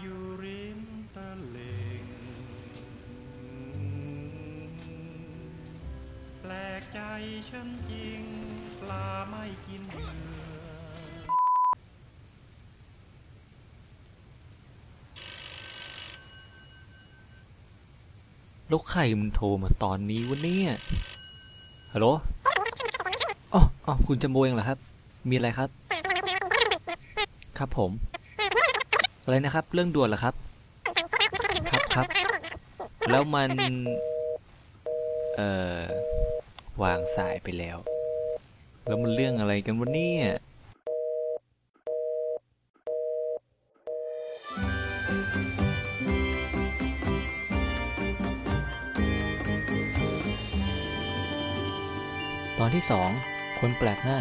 อยู่ริมตะลิงแปลกใจฉันจริง ปลาไม่กินเหยื่อลูกไข่มันโทรมาตอนนี้วะเนี่ยฮัลโหลอ๋ออ๋อคุณจำโบเองเหรอครับ มีอะไรครับ ครับผม อะไรนะครับ เรื่องด่วนเหรอครับ ครับครับ แล้วมัน เอ่อ วางสายไปแล้ว แล้วมันเรื่องอะไรกันวะเนี่ยตอนที่สองคนแปลกหน้า